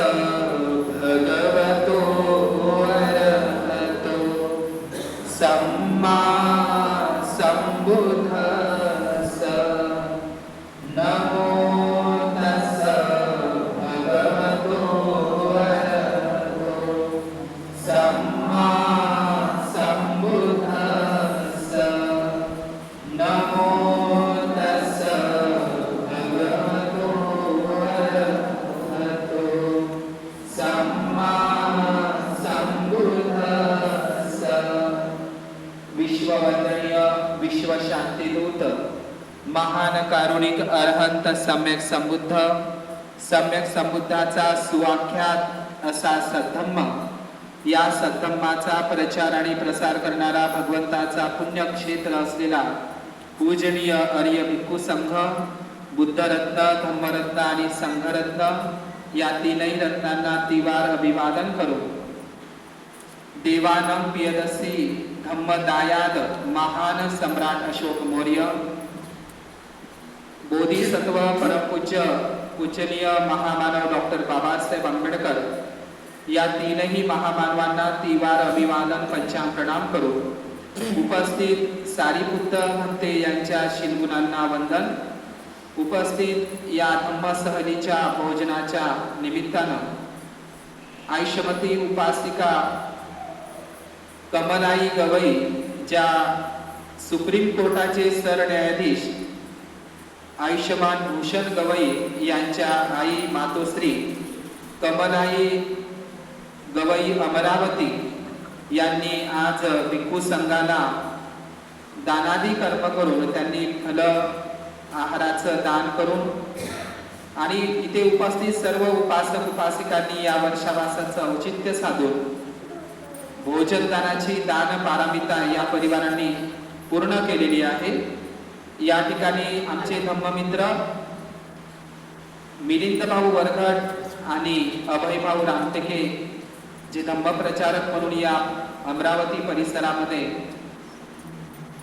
아 कारुणिक सम्यक संबुद्ध. सम्यक संबुद्धाचा सुवाख्यात असा सद्धम्म. या सद्धम्माचा प्रचार आणि प्रसार करणारा भगवंताचा पुण्यक्षेत्र असलेला पूजनीय अर्य भिक्खू संघ बुद्धरत्न धम्मरत्न आणि संघरत्न या तीनही रत्नांना तिवार अभिवादन करू. देवानं पियदसी धम्मदायाद महान सम्राट अशोक मौर्य बोधिसत्व परमपूज्य पूजनीय महामानव डॉक्टर बाबासाहेब आंबेडकर या तीनही महामानवांना तिवार अभिवादन पंचांग प्रणाम करू. उपस्थित सारीपुत्र हंते यांच्या शिलगुणांना वंदन. उपस्थित या धम्मसहलीच्या भोजनाच्या निमित्तानं आयुष्यमती उपासिका कमलाई गवई ज्या सुप्रीम कोर्टाचे सरन्यायाधीश आयुष्यमान भूषण गवई यांच्या आई मातोश्री कमलाई गवई अमरावती यांनी आज भिक्खू संघाला दानादी कर्म करून त्यांनी फल आहाराचं दान करून आणि इथे उपस्थित सर्व उपासक उपासिकांनी या वर्षावासाचं औचित्य साधून भोजनदानाची दान पारमिता या परिवारांनी पूर्ण केलेली आहे. या ठिकाणी आमचे धम्ममित्र मिलिंद भाऊ वरघट आणि अभय भाऊ रामटेके जे धम्मप्रचारक म्हणून या अमरावती परिसरामध्ये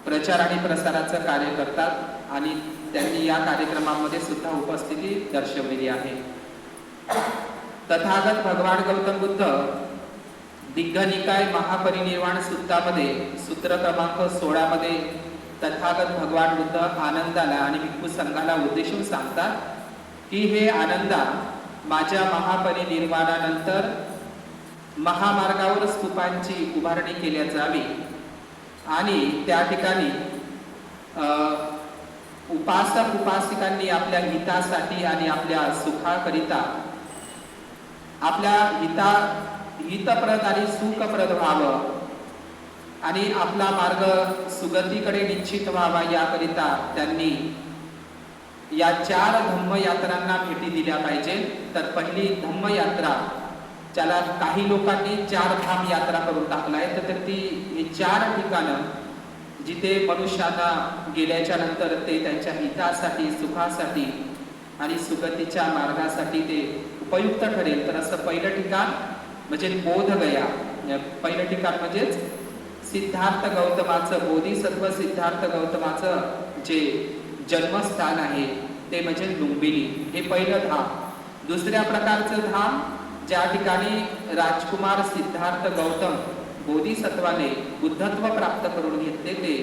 प्रचार आणि प्रसाराचं कार्य करतात आणि त्यांनी या कार्यक्रमामध्ये सुद्धा उपस्थिती दर्शवलेली आहे. तथागत भगवान गौतम बुद्ध दिग्घनिकाय महापरिनिर्वाण सूत्रामध्ये सूत्र क्रमांक सोळामध्ये तथागत भगवान बुद्ध आनंदाला आणि भिक्खू संघाला उद्देशून सांगतात की हे आनंदा माझ्या महापरिनिर्वाणानंतर महामार्गावर स्तूपांची उभारणी केल्या जावी. आणि त्या ठिकाणी उपासक उपासिकांनी आपल्या हितासाठी आणि आपल्या सुखाकरिता आपल्या हिता हितप्रद आणि सुखप्रद व्हावं. आणि आपला मार्ग सुगतीकडे निश्चित व्हावा याकरिता त्यांनी या चार धम्मयात्रांना भेटी दिल्या पाहिजे. तर पहिली धम्मयात्रा ज्याला काही लोकांनी चार धाम यात्रा करून टाकला आहे तर ती ही चार ठिकाणं जिथे मनुष्याला गेल्याच्यानंतर ते त्यांच्या हितासाठी सुखासाठी आणि सुगतीच्या मार्गासाठी ते उपयुक्त ठरेल. तर असं पहिलं ठिकाण म्हणजे बोधगया. गया पहिलं ठिकाण म्हणजेच सिद्धार्थ गौतमाचं बोधिसत्व सिद्धार्थ गौतमाचं जे जन्मस्थान आहे ते म्हणजे लुंबिनी. हे पहिलं धाम. दुसऱ्या प्रकारचं धाम ज्या ठिकाणी राजकुमार सिद्धार्थ गौतम बोधिसत्वाने बुद्धत्व प्राप्त करून घेतले ते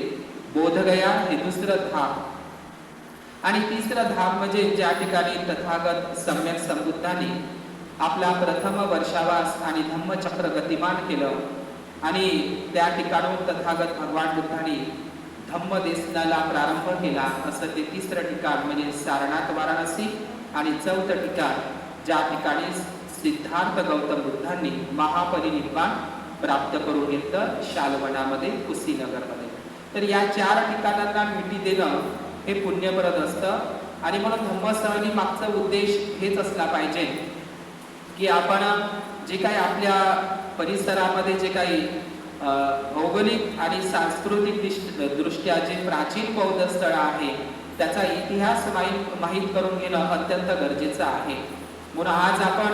बोधगया हे दुसरं धाम. आणि तिसरं धाम म्हणजे ज्या ठिकाणी तथागत सम्यक संबुद्धांनी आपला प्रथम वर्षावास आणि धम्मचक्र गतिमान केलं. आणि त्या ठिकाणून तथागत भगवान बुद्धांनी धम्म देशनाला प्रारंभ केला. असं ते तिसरं ठिकाण म्हणजे सारनाथ वाराणसी आणि चौथं ठिकाण ज्या ठिकाणी सिद्धार्थ गौतम बुद्धांनी महापरिनिर्वाण प्राप्त करून घेतलं शालवनामध्ये कुशीनगरमध्ये तर या चार ठिकाणांना भेटी देणं हे पुण्यप्रद असतं. आणि म्हणून धम्मस्थळी मागचा उद्देश हेच असला पाहिजे की आपण जे काही आपल्या परिसरामध्ये जे काही भौगोलिक आणि सांस्कृतिक दृष्ट्या जे प्राचीन बौद्ध स्थळ आहे त्याचा इतिहास माहीत माहीत करून घेणं अत्यंत गरजेचं आहे. म्हणून आज आपण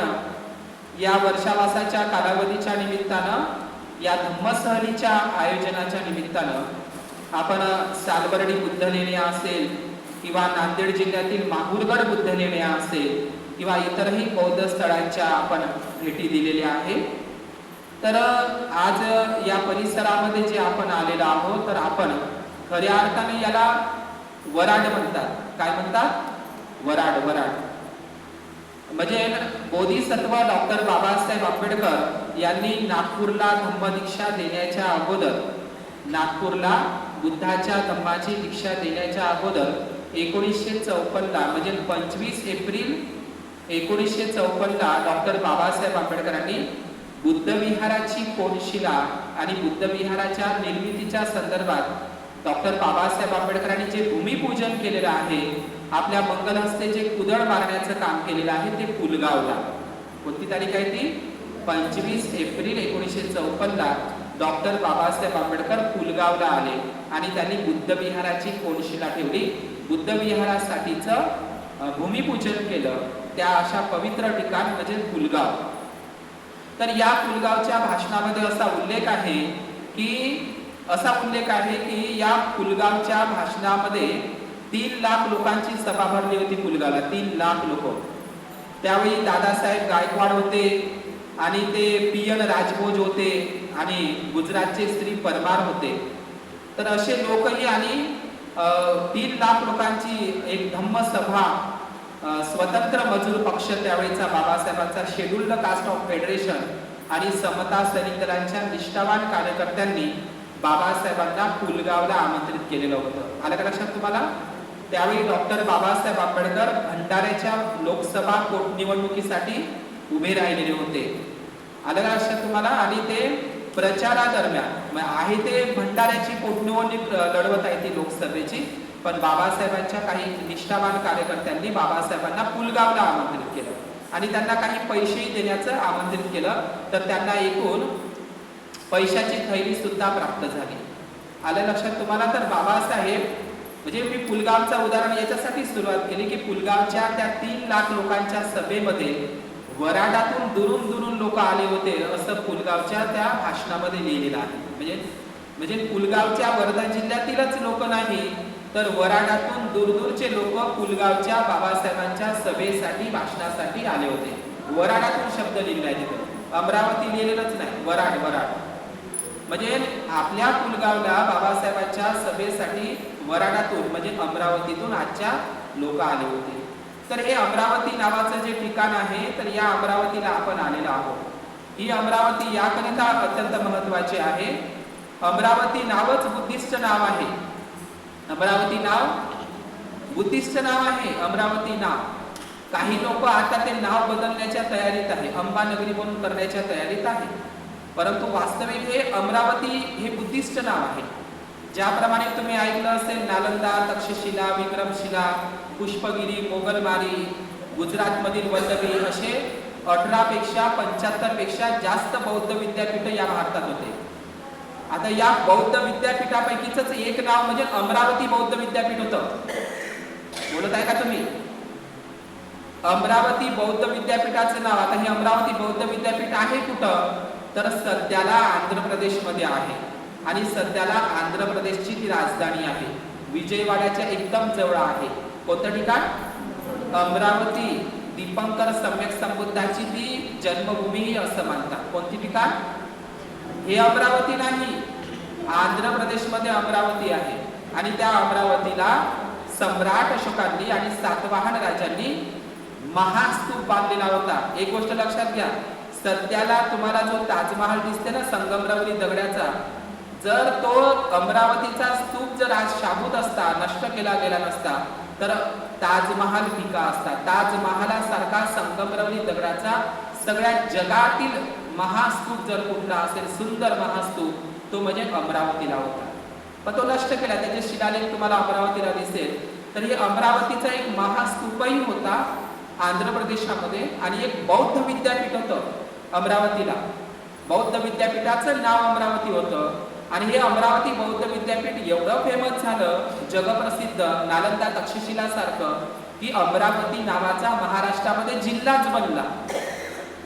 या वर्षावासाच्या कालावधीच्या निमित्तानं या धम्मसहलीच्या आयोजनाच्या निमित्तानं आपण सालबर्डी बुद्ध लेण्या असेल किंवा नांदेड जिल्ह्यातील माहूरगड बुद्ध लेण्या असेल किंवा इतरही बौद्ध स्थळांच्या आपण भेटी दिलेल्या आहे तर आज या परिसरामध्ये जे आपण आलेलो आहोत तर आपण खऱ्या अर्थाने याला वराड म्हणतात. काय म्हणतात? वराड वराड. म्हणजे बोधिसत्व डॉक्टर बाबासाहेब आंबेडकर यांनी नागपूरला धम्मदीक्षा देण्याच्या अगोदर नागपूरला बुद्धाच्या धम्माची दीक्षा देण्याच्या अगोदर एकोणीसशे चौपन्नला म्हणजे पंचवीस एप्रिल एकोणीसशे चौपन्नला डॉक्टर बाबासाहेब आंबेडकरांनी बुद्ध विहाराची कोनशिला आणि बुद्ध विहाराच्या निर्मितीच्या संदर्भात डॉक्टर बाबासाहेब आंबेडकरांनी जे भूमिपूजन केलेलं आहे आपल्या मंगल हस्ते जे कुदळ मारण्याचं काम केलेलं आहे ते पुलगावला कोणती तारीख आहे ती? पंचवीस एप्रिल एकोणीसशे चौपन्नला डॉक्टर बाबासाहेब आंबेडकर पुलगावला आले आणि त्यांनी बुद्ध विहाराची कोनशिला ठेवली. बुद्ध विहारासाठीचं भूमिपूजन केलं. त्या अशा पवित्र ठिकाण म्हणजे पुलगाव तर या पुलगावच्या भाषणामध्ये असा उल्लेख आहे की असा उल्लेख आहे की या पुलगावच्या भाषणामध्ये तीन लाख लोकांची सभा भरली होती पुलगावला तीन लाख लोक. त्यावेळी दादासाहेब गायकवाड होते आणि ते पी एन राजभोज होते आणि गुजरातचे श्री परमार होते. तर असे लोकही आणि तीन लाख लोकांची एक धम्म सभा स्वतंत्र मजूर पक्ष त्यावेळीचा बाबासाहेबांचा शेड्युल्ड कास्ट ऑफ फेडरेशन आणि समता सैनिकरांच्या निष्ठावान कार्यकर्त्यांनी बाबासाहेबांना पुलगावला आमंत्रित केलेलं होतं. आलं का लक्षात तुम्हाला? त्यावेळी डॉक्टर बाबासाहेब आंबेडकर भंडाऱ्याच्या लोकसभा पोटनिवडणुकीसाठी उभे राहिलेले होते. आलं का लक्षात तुम्हाला? आणि ते प्रचारादरम्यान आहे ते भंडाऱ्याची पोटनिवडणूक लढवत आहे ती लोकसभेची. पण बाबासाहेबांच्या काही निष्ठावान कार्यकर्त्यांनी बाबासाहेबांना पुलगावला आमंत्रित केलं. आणि त्यांना काही पैसेही देण्याचं आमंत्रित केलं. तर त्यांना एकूण पैशाची थैली सुद्धा प्राप्त झाली. आलं लक्षात तुम्हाला? तर बाबासाहेब म्हणजे मी पुलगावचं उदाहरण याच्यासाठी सुरुवात केली की पुलगावच्या त्या तीन लाख लोकांच्या सभेमध्ये वराडातून दुरून दुरून लोक आले होते असं पुलगावच्या त्या भाषणामध्ये लिहिलेलं आहे. म्हणजे म्हणजे पुलगावच्या वर्धा जिल्ह्यातीलच लोक नाही तर वराडातून दूरदूरचे लोक पुलगावच्या बाबासाहेबांच्या सभेसाठी भाषणासाठी आले होते. वराडातून शब्द लिहिला आहे तिथे. अमरावती लिहिलेलंच नाही. वराड वराड. म्हणजे आपल्या पुलगावला बाबासाहेबांच्या सभेसाठी वराडातून म्हणजे अमरावतीतून आजच्या लोक आले होते. तर हे अमरावती नावाचं जे ठिकाण आहे तर या अमरावतीला आपण आलेलो आहोत. ही अमरावती याकरिता अत्यंत महत्वाची आहे. अमरावती नावच बुद्धिस्ट नाव आहे. अमरावती नाव? बुद्धिस्ट नाव आहे अमरावती नाव. काही लोक आता ते नाव बदलण्याच्या तयारीत आहे. अंबानगरी म्हणून करण्याच्या तयारीत आहे. परंतु वास्तविक हे अमरावती हे बुद्धिस्ट नाव आहे. ज्याप्रमाणे तुम्ही ऐकलं असेल नालंदा तक्षशिला विक्रमशिला पुष्पगिरी मोगलमारी गुजरातमधील वल्लभी असे अठरापेक्षा पंच्याहत्तरपेक्षा जास्त बौद्ध विद्यापीठ या भारतात होते. आता या बौद्ध विद्यापीठापैकीच एक नाव म्हणजे अमरावती बौद्ध विद्यापीठ होतं. बोलत आहे का तुम्ही? अमरावती बौद्ध विद्यापीठाचं नाव आता हे अमरावती बौद्ध विद्यापीठ आहे कुठं? तर सध्याला आंध्र प्रदेशमध्ये आहे. आणि सध्याला आंध्र प्रदेशची ती राजधानी आहे. विजयवाड्याच्या एकदम जवळ आहे. कोणतं ठिकाण? अमरावती. दीपंकर सम्यक संबुद्धाची ती जन्मभूमी असं मानतात. कोणती ठिकाण? हे अमरावती नाही. आंध्र प्रदेशमध्ये अमरावती आहे. आणि त्या अमरावतीला सम्राट अशोकांनी आणि सातवाहन राजांनी महास्तूप बांधलेला होता. एक गोष्ट लक्षात घ्या. सध्याला तुम्हाला जो ताजमहाल दिसते ना संगमरवरी दगडाचा जर तो अमरावतीचा स्तूप जर आज शाबूत असता नष्ट केला गेला नसता तर ताजमहाल फिका असता. ताजमहालासारखा संगमरवरी दगडाचा सगळ्या जगातील महास्तूप जर कुठला असेल सुंदर महास्तूप तो म्हणजे अमरावतीला होता. पण तो नष्ट केला. त्याचे शिलालेख तुम्हाला अमरावतीला दिसेल. तर हे अमरावतीचा एक महास्तूपही होता आंध्र प्रदेशामध्ये आणि एक बौद्ध विद्यापीठ होतं अमरावतीला. बौद्ध विद्यापीठाचं नाव अमरावती होतं. आणि हे अमरावती बौद्ध विद्यापीठ एवढं फेमस झालं जगप्रसिद्ध नालंदा तक्षशिला सारखं की अमरावती नावाचा महाराष्ट्रामध्ये जिल्हाच बनला.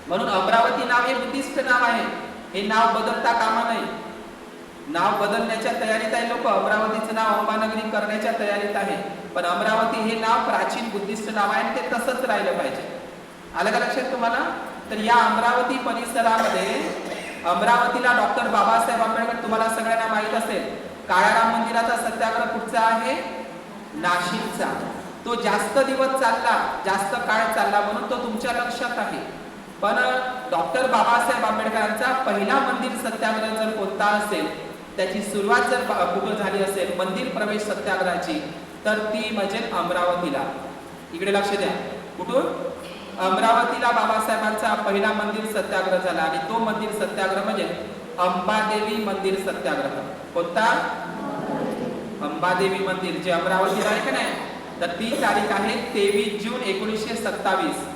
म्हणून अमरावती नाव हे बुद्धिस्ट नाव आहे. हे नाव बदलता कामा नये. नाव बदलण्याच्या तयारीत आहे लोक. अमरावतीचं नाव अंबानगरी करण्याच्या तयारीत आहे. पण अमरावती हे नाव प्राचीन बुद्धिस्ट नाव आहे आणि ते तसंच राहिलं पाहिजे. आलं का लक्षात तुम्हाला? तर या अमरावती परिसरामध्ये अमरावतीला डॉक्टर बाबासाहेब आंबेडकर तुम्हाला सगळ्यांना माहीत असेल. काळाराम मंदिराचा सत्याग्रह कुठचा आहे? नाशिकचा. तो जास्त दिवस चालला जास्त काळ चालला म्हणून तो तुमच्या लक्षात आहे. पण डॉक्टर बाबासाहेब आंबेडकरांचा पहिला मंदिर सत्याग्रह जर कोणता असेल त्याची सुरुवात जर कुठं झाली असेल मंदिर प्रवेश सत्याग्रहाची तर ती म्हणजे अमरावतीला. इकडे लक्ष द्या. कुठून? अमरावतीला बाबासाहेबांचा पहिला मंदिर सत्याग्रह झाला आणि तो मंदिर सत्याग्रह म्हणजे अंबादेवी मंदिर सत्याग्रह. कोणता? अंबादेवी मंदिर जे अमरावतीला आहे का नाही? तर ती तारीख आहे तेवीस जून एकोणीसशे सत्तावीस.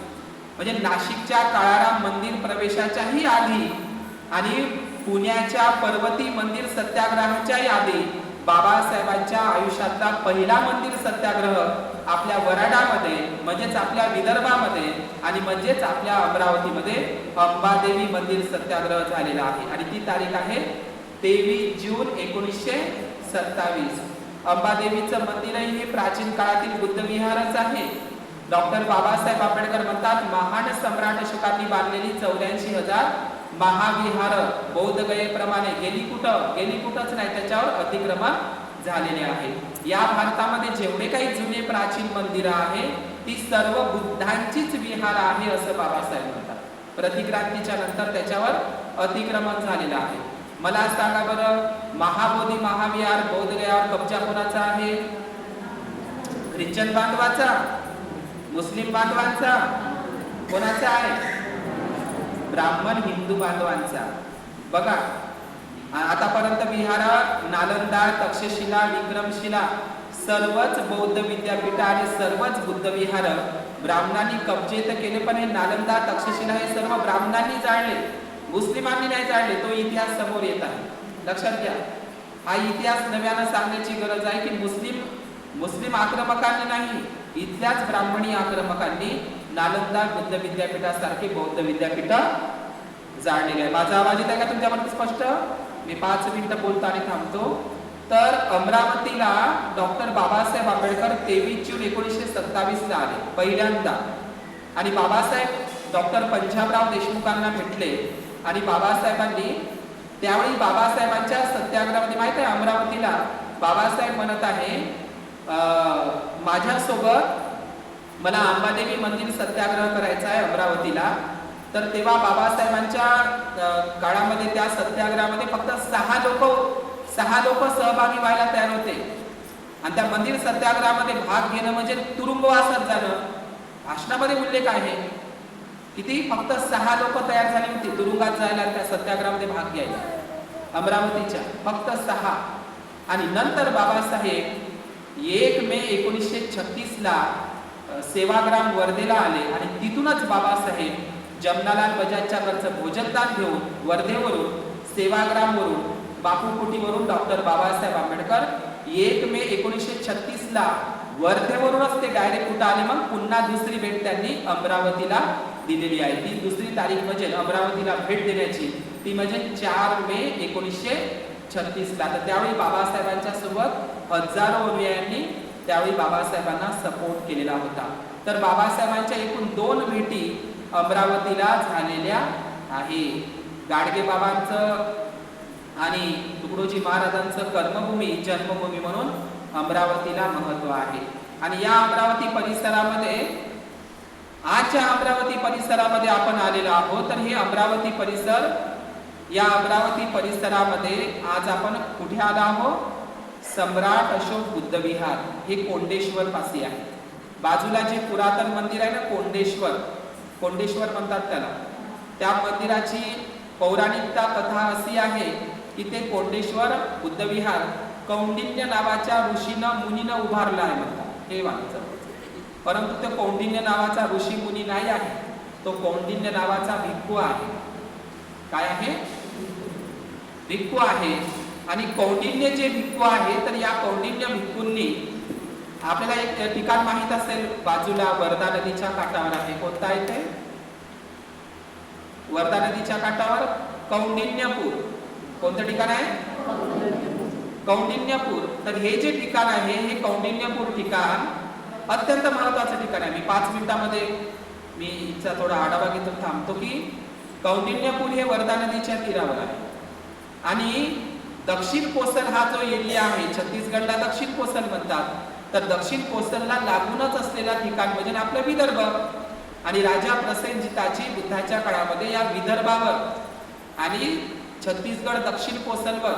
म्हणजे नाशिकच्या काळाराम मंदिर प्रवेशाच्याही आधी आणि पुण्याच्या पर्वती मंदिर सत्याग्रहाच्याही आधी बाबासाहेबांच्या आयुष्यातला पहिला मंदिर सत्याग्रह आपल्या वराडामध्ये म्हणजेच आपल्या विदर्भामध्ये आणि म्हणजेच आपल्या अमरावतीमध्ये अंबादेवी मंदिर सत्याग्रह झालेला आहे. आणि ती तारीख आहे तेवीस जून एकोणीसशे सत्तावीस. अंबादेवीचं मंदिरही हे प्राचीन काळातील बुद्ध विहारच आहे. डॉक्टर बाबासाहेब आंबेडकर म्हणतात महान सम्राट अशोकांनी बांधलेली चौऱ्याऐंशी हजार महाविहार बौद्ध गयेप्रमाणे गेली कुठं? गेली कुठंच नाही त्याच्यावर अतिक्रमण झालेले आहे. या भारतामध्ये जेवढे काही जुने प्राचीन मंदिरं आहे ती सर्व बुद्धांचीच विहार आहे असं बाबासाहेब म्हणतात. प्रतिक्रांतीच्या नंतर त्याच्यावर अतिक्रमण झालेलं आहे. मला सांगा बरं महाबोधी महाविहार बौद्ध गयावर कब्जा कोणाचा आहे? ख्रिश्चन बांधवाचा? मुस्लिम बांधवांचा कोणाचा आहे? ब्राह्मण हिंदू बांधवांचा. बघा आतापर्यंत विहार नालंदा तक्षशिला विक्रमशिला सर्वच बौद्ध विद्यापीठ आणि सर्वच बुद्ध विहार ब्राह्मणांनी कब्जे तर केले पण हे नालंदा तक्षशिला हे सर्व ब्राह्मणांनी जाळले. मुस्लिमांनी नाही जाळले तो इतिहास समोर येत आहे. लक्षात घ्या. हा इतिहास नव्यानं सांगण्याची गरज आहे की मुस्लिम मुस्लिम आक्रमकांनी नाही. इथल्याच ब्राह्मणी आक्रमकांनी नालंदा बुद्ध विद्यापीठासारखे बौद्ध विद्यापीठ जाळलेली आहे माझा आवाज येत आहे का तुमच्यामध्ये स्पष्ट? मी पाच मिनिटं बोलतो आणि थांबतो. तर अमरावतीला डॉक्टर बाबासाहेब आंबेडकर तेवीस जून एकोणीसशे सत्तावीस ला आले पहिल्यांदा. आणि बाबासाहेब डॉक्टर पंजाबराव देशमुखांना भेटले. आणि बाबासाहेबांनी त्यावेळी बाबासाहेबांच्या सत्याग्रहामध्ये माहीत आहे अमरावतीला बाबासाहेब म्हणत आहे माझ्यासोबत मला अंबादेवी मंदिर सत्याग्रह करायचा आहे अमरावतीला. तर तेव्हा बाबासाहेबांच्या काळामध्ये त्या सत्याग्रहामध्ये फक्त सहा लोक सहा लोक सहभागी व्हायला तयार होते. आणि त्या मंदिर सत्याग्रहामध्ये भाग घेणं म्हणजे तुरुंगवासात जाणं भाषणामध्ये उल्लेख आहे. किती? फक्त सहा लोक तयार झाले होते तुरुंगात जायला त्या सत्याग्रहामध्ये भाग घ्यायला. अमरावतीच्या फक्त सहा. आणि नंतर बाबासाहेब एक मे एकोणीसशे छत्तीसला सेवाग्राम वर्धेला आले आणि तिथूनच बाबासाहेब जमनालाल बजाजच्या घरचं भोजनदान घेऊन वर्धेवरून सेवाग्रामवरून बापूकुटीवरून डॉक्टर बाबासाहेब आंबेडकर एक मे एकोणीसशे छत्तीसला वर्धेवरूनच ते डायरेक्ट कुठं आले मग? पुन्हा दुसरी भेट त्यांनी अमरावतीला दिलेली आहे. ती दुसरी तारीख म्हणजे अमरावतीला भेट देण्याची. ती म्हणजे चार मे एकोणीसशे छत्तीस ला तर त्यावेळी बाबासाहेबांच्या सोबत हजारो अनुयायांनी त्यावेळी बाबासाहेबांना सपोर्ट केलेला होता. तर बाबासाहेबांच्या एकूण दोन भेटी अमरावतीला झालेल्या आहे गाडगे बाबांचं आणि तुकडोजी महाराजांचं कर्मभूमी जन्मभूमी म्हणून अमरावतीला महत्त्व आहे. आणि या अमरावती परिसरामध्ये आजच्या अमरावती परिसरामध्ये आपण आलेलो आहोत. तर हे अमरावती परिसर या अमरावती परिसरामध्ये आज आपण कुठे आलो आहोत? सम्राट अशोक बुद्ध विहार हे कोंडेश्वर पासी आहे बाजूला जे पुरातन मंदिर आहे ना कोंडेश्वर कोंडेश्वर म्हणतात त्याला. त्या मंदिराची पौराणिकता कथा अशी आहे की ते कोंडेश्वर बुद्ध विहार कौंडिन्य नावाच्या ऋषीनं मुनीनं उभारलं आहे म्हणतात हे वाटतं परंतु तो कौंडिन्य नावाचा ऋषी मुनी नाही आहे. तो कौंडिन्य नावाचा भिक्खू आहे. काय आहे? भिक्खू आहे आणि कौंडिन्य जे भिक्खू आहे तर या कौंडिन्य भिक्खूंनी आपल्याला एक ठिकाण माहीत असेल बाजूला वर्धा नदीच्या काठावर आहे. कोणता आहे ते वर्धा नदीच्या काठावर कौंडिन्यपूर कोणतं ठिकाण आहे? कौंडिन्यपूर तर हे जे ठिकाण आहे हे कौंडिन्यपूर ठिकाण अत्यंत महत्वाचं ठिकाण आहे. मी पाच मिनिटामध्ये मी हिचा थोडा आढावा घेतो थांबतो की कौंडिन्यपूर हे वर्धा नदीच्या तीरावर आहे. आणि दक्षिण कोसल हा जो एरिया आहे छत्तीसगडला दक्षिण कोसल म्हणतात तर दक्षिण कोसलला लागूनच असलेला ठिकाण म्हणजे आपलं विदर्भ. आणि राजा प्रसेनजिताची बुद्धाच्या काळामध्ये या विदर्भावर आणि छत्तीसगड दक्षिण कोसलवर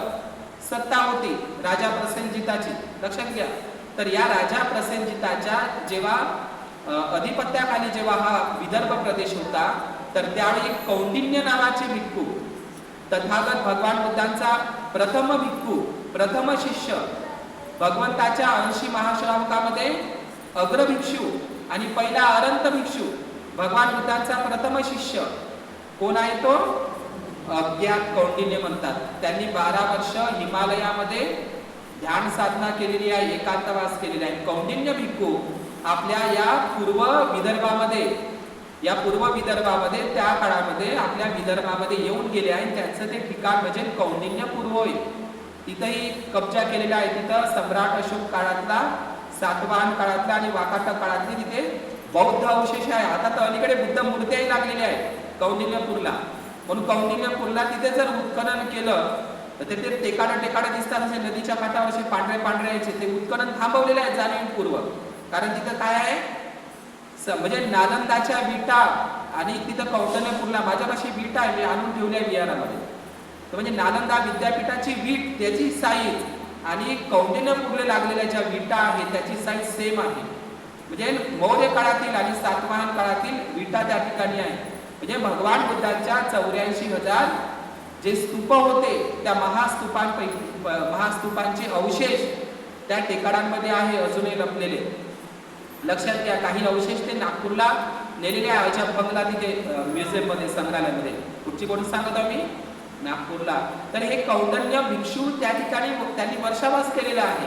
सत्ता होती राजा प्रसेनजिताची. लक्षात घ्या. तर या राजा प्रसेनजिताच्या जेव्हा अधिपत्याखाली जेव्हा हा विदर्भ प्रदेश होता तर त्यावेळी कौंडिन्य नावाचे भिक्खू तथागत भगवान बुद्धांचा प्रथम भिक्खू प्रथम शिष्य भगवंताच्या ऐंशी महाश्रावकामध्ये अग्रभिक्षू आणि पहिला अरंत भिक्षू भगवान बुद्धांचा प्रथम शिष्य. कोण आहे तो? अज्ञात कौंडिन्य म्हणतात. त्यांनी बारा वर्ष हिमालयामध्ये ध्यान साधना केलेली आहे एकांतवास केलेला आहे. कौंडिन्य भिक्खू आपल्या या पूर्व विदर्भामध्ये या पूर्व विदर्भामध्ये त्या काळामध्ये आपल्या विदर्भामध्ये येऊन गेले आहे त्यांचं ते ठिकाण म्हणजे कौंडिन्य पूर्व तिथंही कब्जा केलेला आहे तिथं. सम्राट अशोक काळातला सातवाहन काळातला आणि वाकाट काळातली तिथे बौद्ध अवशेष आहे. आता तर अलीकडे बुद्ध मूर्त्याही लागलेल्या आहेत कौंडिन्यपूरला म्हणून कौंडिन्यपूरला तिथे जर उत्खनन केलं तर ते टेकाडं टेकाडं दिसतात असे नदीच्या काठावर असे पांढरे पांढरे यायचे. ते उत्खनन थांबवलेले आहे जाणीवपूर्वक. कारण तिथं काय आहे? म्हणजे नालंदाच्या विटा आणि तिथं कौटल्यपूरला माझ्यापाशी विटा आहे मी आणून ठेवल्या विहारामध्ये तर म्हणजे नालंदा विद्यापीठाची वीट त्याची साईज आणि कौंडिन्यपूरला लागलेल्या ज्या विटा आहेत त्याची साईज सेम आहे. म्हणजे मौर्य काळातील आणि सातवाहन काळातील विटा त्या ठिकाणी आहे म्हणजे भगवान बुद्धांच्या चौऱ्याऐंशी हजार जे स्तूप होते त्या महास्तूपांपैकी महास्तूपांचे अवशेष त्या ठिकाणांमध्ये आहे अजूनही लपलेले. लक्षात घ्या काही अवशेष ते नागपूरला नेलेले आहे. अजब बंगला तिथे म्युझियममध्ये संग्रहालयामध्ये. कुठची गोष्ट सांगत आहो मी नागपूरला. तर हे कौंडल्य भिक्षू त्या ठिकाणी त्यांनी वर्षावास केलेला आहे.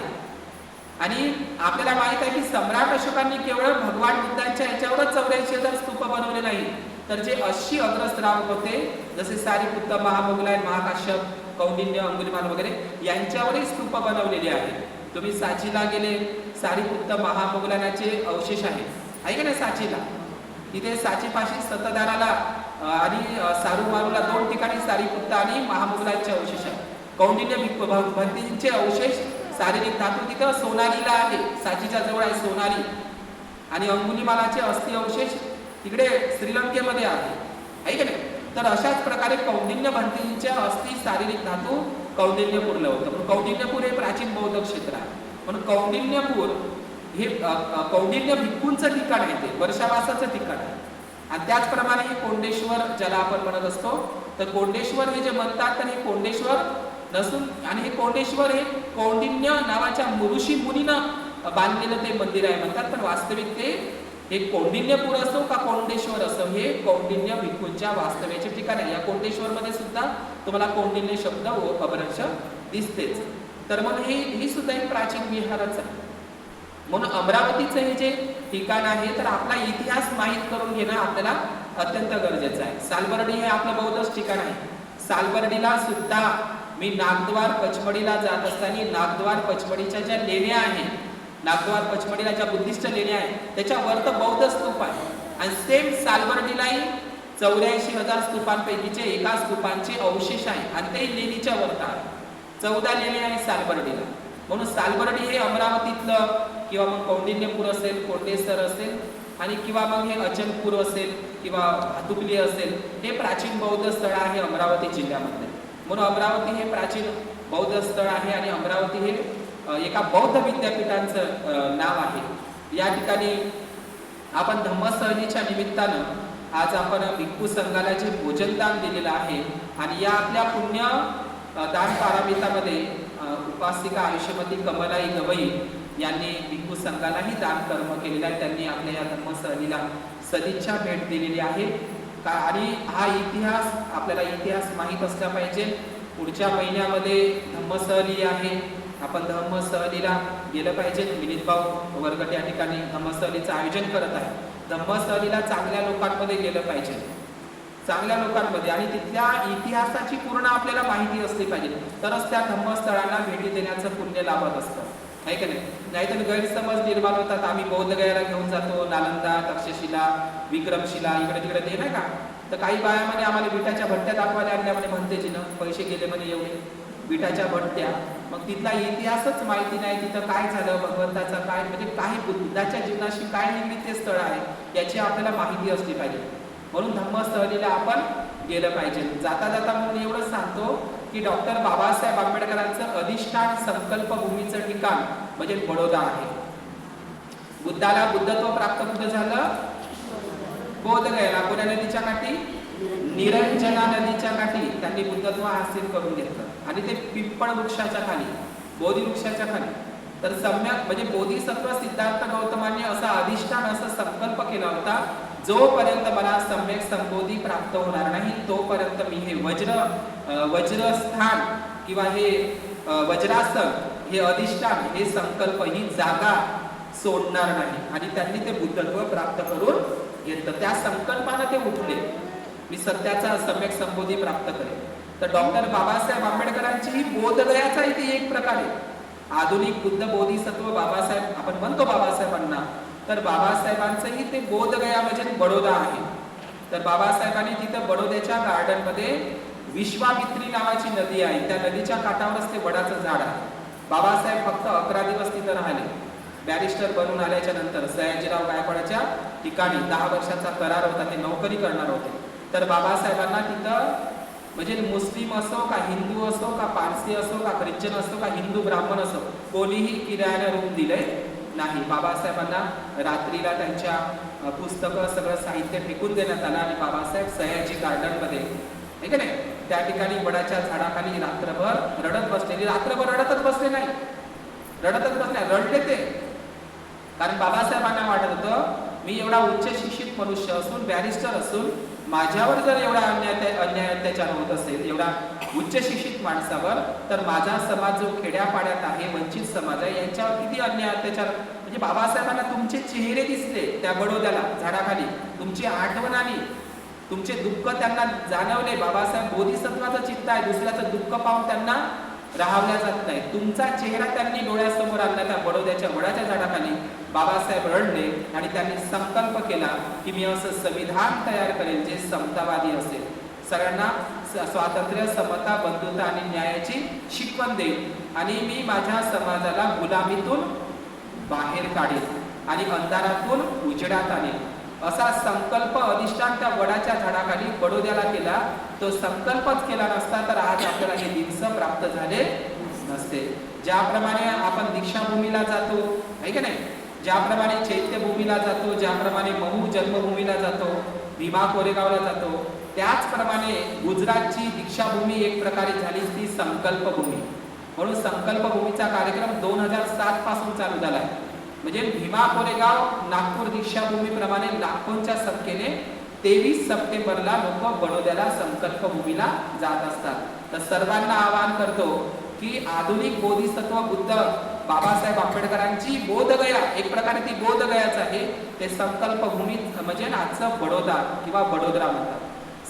आणि आपल्याला माहीत आहे की सम्राट अशोकांनी केवळ भगवान बुद्धांच्या याच्यावरच चौऱ्याऐंशी हजार स्तूप बनवले नाही तर जे अशी अग्रस्राव होते जसे सारीपुत्त महामोगलाय महाकाश्यप कौंडिन्य अंगुलिमाल वगैरे यांच्यावरही स्तूप बनवलेली आहे तुम्ही साचीला गेले सारीपुत्त महामोगलानाचे अवशेष आहे आहे का नाही साचीला? तिथे साचीपाशी सतदाराला आणि अ, सारूमारूला दोन ठिकाणी सारीपुत्त आणि महामुगलांचे अवशेष आहे कौंडिन्य भिक्खू भक्तींचे अवशेष शारीरिक धातू तिथं सोनालीला आहे. साचीच्या जवळ आहे सोनाली. आणि अंगुलीमालाचे अस्थि अवशेष तिकडे श्रीलंकेमध्ये आहे. आहे का नाही? तर अशाच प्रकारे कौंडिन्य भंतींच्या अस्थि शारीरिक धातू कौंडिन्यपूरला होतं. कौंडिन्यपूर हे प्राचीन बौद्ध क्षेत्र आहे. म्हणून कौंडिन्यपूर हे कौंडिन्य भिक्खूंचं ठिकाण आहे ते वर्षावासाचं ठिकाण आहे. आणि त्याचप्रमाणे हे कोंडेश्वर ज्याला आपण म्हणत असतो तर कोंडेश्वर हे जे म्हणतात तर हे कोंडेश्वर नसून आणि हे कोंडेश्वर हे कौंडिन्य नावाच्या मुरुषी मुनीनं बांधलेलं ते मंदिर आहे म्हणतात पण वास्तविक ते हे कौंडिन्यपूर असो का कोंडेश्वर असो हे कौंडिन्य भिक्खूंच्या वास्तव्याचे ठिकाण आहे. या कोंडेश्वरमध्ये सुद्धा तुम्हाला कौंडिन्य शब्द व अभ्रंश दिसतेच. तर मग हे ही सुद्धा एक प्राचीन विहारच आहे. म्हणून अमरावतीचं हे जे ठिकाण आहे तर आपला इतिहास माहीत करून घेणं आपल्याला अत्यंत गरजेचं आहे. सालबर्डी हे आपलं बौद्धच ठिकाण आहे. सालबर्डीला सुद्धा मी नागद्वार पचमडीला जात असताना नागद्वार पचमडीच्या ज्या लेण्या आहेत नागद्वार पचमडीला ज्या बुद्धिस्ट लेण्या आहेत त्याच्यावर तर बौद्ध स्तूप आहे. आणि सेम सालबर्डीलाही चौऱ्याऐंशी हजार स्तूपांपैकीचे एका स्तूपांचे अवशेष आहे आणि ते लेणीच्या वरता आहे. चौदा लेणी आहे सालबर्डीला म्हणून सालबर्डी हे अमरावतीतलं किंवा मग कौंडिन्यपूर असेल कोंडेसर असेल आणि किंवा मग हे अचलपूर असेल किंवा हातुकली असेल हे प्राचीन बौद्ध स्थळ आहे अमरावती जिल्ह्यामध्ये. म्हणून अमरावती हे प्राचीन बौद्ध स्थळ आहे आणि अमरावती हे एका बौद्ध विद्यापीठांचं नाव आहे. या ठिकाणी आपण धम्मसहलीच्या निमित्तानं आज आपण भिक्खू संघाला जे भोजनदान दिलेलं आहे आणि या आपल्या पुण्य दान पारामितामध्ये उपासिका आयुष्यमती कमलाई गवई यांनी भिक्खू संघालाही दान कर्म केलेला आहे. त्यांनी आपल्या या धर्मसहलीला सदिच्छा भेट दिलेली आहे. का आणि हा इतिहास आपल्याला इतिहास माहीत असला पाहिजे. पुढच्या महिन्यामध्ये धम्मसहली आहे. आपण धम्मसहलीला गेलं पाहिजे. विनीत भाऊ या त्या ठिकाणी धम्मसहलीचं आयोजन करत आहे धम्मसहलीला चांगल्या लोकांमध्ये गेलं पाहिजे. चांगल्या लोकांमध्ये. आणि तिथल्या इतिहासाची पूर्ण आपल्याला माहिती असली पाहिजे. तरच त्या धम्मस्थळांना भेटी देण्याचं पुण्य लाभत असतं. आहे का नाही? नाहीतर गैरसमज निर्माण होतात. आम्ही बौद्धगयाला घेऊन जातो. नालंदा तक्षशिला विक्रमशिला इकडे तिकडे ते नाही का? तर काही बाया म्हणे आम्हाला विटाच्या भट्ट्या दाखवायला आणल्या म्हणे म्हणते ना पैसे गेले म्हणे एवढे. विटाच्या भट्ट्या. मग तिथला इतिहासच माहिती नाही. तिथं काय झालं? भगवंताचा काय? म्हणजे काही बुद्धाच्या जीवनाशी काय निगडीत ते स्थळ आहे? याची आपल्याला माहिती असली पाहिजे. म्हणून धम्मस्थळीला आपण गेलं पाहिजे. जाता जाता म्हणून एवढं सांगतो की डॉक्टर बाबासाहेब आंबेडकरांचं अधिष्ठान संकल्प भूमीचं ठिकाण म्हणजे बडोदा आहे. बुद्धाला बुद्धत्व प्राप्त कुठं झालं? बोधगयाला. कोण्या नदीच्या काठी? निरंजना नदीच्या काठी. त्यांनी बुद्धत्व हासिल करून घेतलं. आणि ते पिंपळ वृक्षाच्या खाली बोधी वृक्षाच्या खाली. तर सम्यक म्हणजे बोधिसत्व सिद्धार्थ गौतमांनी असा अधिष्ठान असा संकल्प केला होता. जोपर्यंत मला सम्यक संबोधी प्राप्त होणार नाही तोपर्यंत मी हे वज्र वज्रस्थान किंवा हे वज्रासन हे अधिष्ठान हे संकल्प ही जागा सोडणार नाही. आणि त्यांनी ते बुद्धत्व प्राप्त करून घेतलं. त्या संकल्पानं ते उठले. मी सत्याचा सम्यक संबोधी प्राप्त करेन. तर डॉक्टर बाबासाहेब आंबेडकरांची ही बोधगयाचा इथे एक प्रकार आहे. आधुनिक बुद्ध बोधिसत्व बाबासाहेब आपण म्हणतो बाबासाहेबांना तर बाबासाहेबांचंही ते बोधगया म्हणजे बडोदा आहे. तर बाबासाहेबांनी तिथं बडोद्याच्या गार्डनमध्ये विश्वामित्री नावाची नदी आहे. त्या नदीच्या काठावरच ते वडाचं झाड आहे. बाबासाहेब फक्त अकरा दिवस तिथं राहिले. बॅरिस्टर बनून आल्याच्यानंतर सयाजीराव गायकवाडाच्या ठिकाणी दहा वर्षाचा करार होता. ते नोकरी करणार होते. तर बाबासाहेबांना तिथं म्हणजे मुस्लिम असो का हिंदू असो का पारसी असो का ख्रिश्चन असो का हिंदू ब्राह्मण असो कोणीही किरायाने रूम दिले नाही. बाबासाहेबांना रात्रीला त्यांच्या पुस्तकं सगळं साहित्य फेकून देण्यात आलं आणि बाबासाहेब सयाजी गार्डनमध्ये. आहे का नाही? त्या ठिकाणी वडाच्या झाडाखाली रात्रभर रडत बसलेली. रात्रभर रडतच बसले नाही. रडतच बसले रडले ते. कारण बाबासाहेबांना वाटत होतं मी एवढा उच्च शिक्षित मनुष्य असून बॅरिस्टर असून माझ्यावर जर एवढा अन्याय अन्याय अत्याचार होत असेल एवढा उच्च शिक्षित माणसावर तर माझा समाज जो खेड्यापाड्यात आहे वंचित समाज आहे यांच्यावर किती अन्याय अत्याचार? म्हणजे बाबासाहेबांना तुमचे चेहरे दिसले त्या बडोद्याला झाडाखाली. तुमची आठवण आली. तुमचे दुःख त्यांना जाणवले. बाबासाहेब बोधिसत्वाचं चित्त आहे. दुसऱ्याचं दुःख पाहून त्यांना राहावल्या जात नाही. तुमचा चेहरा त्यांनी डोळ्यासमोर आणला त्या बडोद्याच्या वडाच्या झाडाखाली बाबासाहेब रडले आणि त्यांनी संकल्प केला की मी असं संविधान तयार करेल जे समतावादी असेल. सगळ्यांना स्वातंत्र्य समता बंधुता आणि न्यायाची शिकवण देईल आणि मी माझ्या समाजाला गुलामीतून बाहेर काढेल आणि अंधारातून उजेडात आणेल असा संकल्प अधिष्ठान त्या वडाच्या झाडाखाली बडोद्याला केला. तो संकल्पच केला नसता तर आज आपल्याला हे दिवस प्राप्त झाले नसते. ज्याप्रमाणे आपण दीक्षाभूमीला जातो आहे का नाही? ज्याप्रमाणे चैत्यभूमीला जातो ज्याप्रमाणे महू जन्मभूमीला जातो भीमा कोरेगावला जातो त्याचप्रमाणे गुजरातची दीक्षाभूमी एक प्रकारे झाली ती संकल्पभूमी. म्हणून संकल्पभूमीचा कार्यक्रम दोन हजार सात पासून चालू झाला आहे. म्हणजे भीमा कोरेगाव नागपूर दीक्षाभूमीप्रमाणे लाखोंच्या संख्येने तेवीस सप्टेंबरला लोक बडोद्याला संकल्पभूमीला जात असतात. तर सर्वांना आवाहन करतो की आधुनिक बोधिसत्व बुद्ध बाबासाहेब आंबेडकरांची बोधगया एक प्रकारे ती बोधगयाच आहे ते संकल्पभूमी म्हणजे आजचं बडोदा किंवा बडोदरा म्हणतात.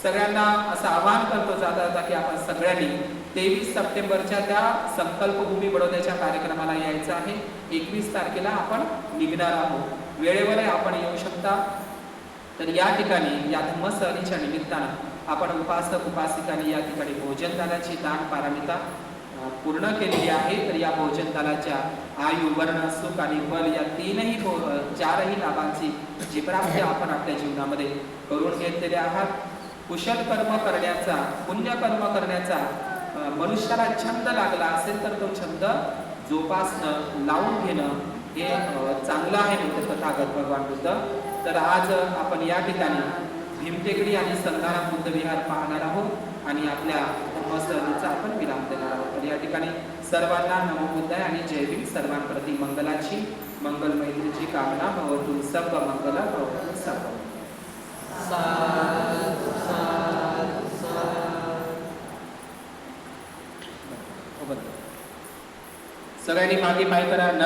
सगळ्यांना असं आवाहन करतो जाता जाता की आपण सगळ्यांनी तेवीस सप्टेंबरच्या त्या संकल्पभूमी बनवण्याच्या कार्यक्रमाला यायचं आहे. एकवीस तारखेला आपण निघणार आहोत. वेळेवरही आपण येऊ शकता. तर या ठिकाणी या धम्मसहलीच्या निमित्तानं आपण उपासक उपासिकांनी या ठिकाणी भोजनदानाची दान पारमिता पूर्ण केलेली आहे. तर या भोजनदानाच्या आयु वर्ण सुख आणि बल या तीनही भो- चारही लाभांची जी प्राप्ती आपण आपल्या जीवनामध्ये करून घेतलेले आहात. कुशल कर्म करण्याचा पुण्य कर्म करण्याचा मनुष्याला छंद लागला असेल तर तो छंद जोपासणं लावून घेणं हे चांगलं आहे म्हणते तथागत भगवान बुद्ध. तर आज आपण या ठिकाणी भीमटेकडी आणि संधारा बुद्ध विहार पाहणार आहोत आणि आपल्या धर्मस्थळीचा आपण विराम देणार आहोत. तर या ठिकाणी सर्वांना नमोबुद्धाय आणि जय सर्वांप्रती मंगलाची मंगल मैत्रीची कामना. भवतून सर्व मंगल भवतून सर्व हो, बरोबर. सगळ्यांनी मागे पाय करा न